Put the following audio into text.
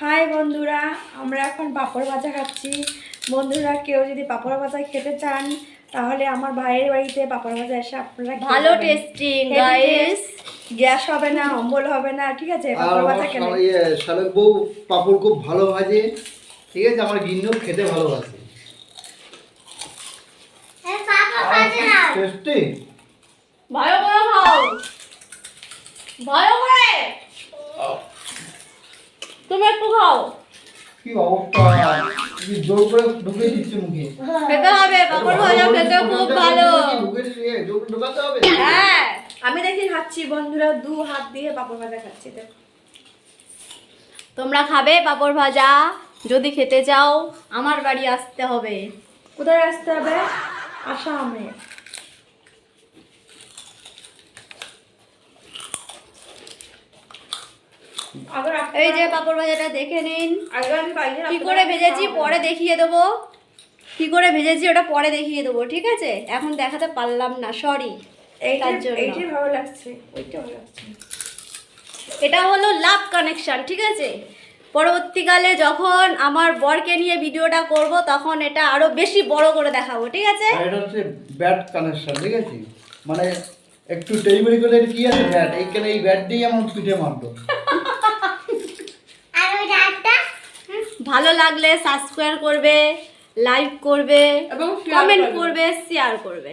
High বন্ধুরা আমরা এখন পাঁপড় ভাজা খাচ্ছি। বন্ধুরা কেউ যদি পাঁপড় ভাজা খেতে চান তাহলে আমার ভাইয়ের বাড়িতে পাঁপড় ভাজা এসে আপনারা ভালো। টেস্টিং গাইস গ্যাস হবে না অম্বল হবে না ঠিক আছে? পাঁপড় ভাজা খেলে। শালা- শালক বউ পাপড় খুব ভালো ভাজে। ঠিক আছে আমার গিন্নও খেতে ভালোবাসে। টেস্টি ভালো করে খাও ভালো করে। তুমি একটু খাও। কি অবস্থা? কি জোর করে ঢুকে দিচ্ছে মুখে। খেতে হবে পাপড় ভাজা খেতে খুব ভালো। ঢুকে দিয়ে জোর করে ঢোকাতে হবে? হ্যাঁ আমি দেখি খাচ্ছি বন্ধুরা দু হাত দিয়ে পাপড় ভাজা খাচ্ছি দেখো। তোমরা খাবে পাপড় ভাজা যদি খেতে চাও আমার বাড়ি আসতে হবে। কোথায় আসতে হবে? আসামে। এই যে পাপড় ভাজাটা দেখে নিন। কি করে ভেজেছি পরে দেখিয়ে দেবো। কি করে ভেজেছি ওটা পরে দেখিয়ে দেবো ঠিক আছে? এখন দেখাতে পারলাম না সরি এইটা জন্য। ভালো লাগছে ওইটা ভালো লাগছে। এটা হলো লাভ কানেকশন ঠিক আছে? পরবর্তীকালে যখন আমার বরকে নিয়ে ভিডিওটা করব তখন এটা আরও বেশি বড় করে দেখাবো ঠিক আছে? এটা হচ্ছে ব্যাট কানেকশন ঠিক আছে? মানে একটু ডেলিভারি করলে কি আছে? ব্যাট এইখানে এই ব্যাট দিয়েই আমার পিঠে মারতো ভালো লাগলে সাবস্ক্রাইব করবে লাইক করবে এবং কমেন্ট। করবে শেয়ার করবে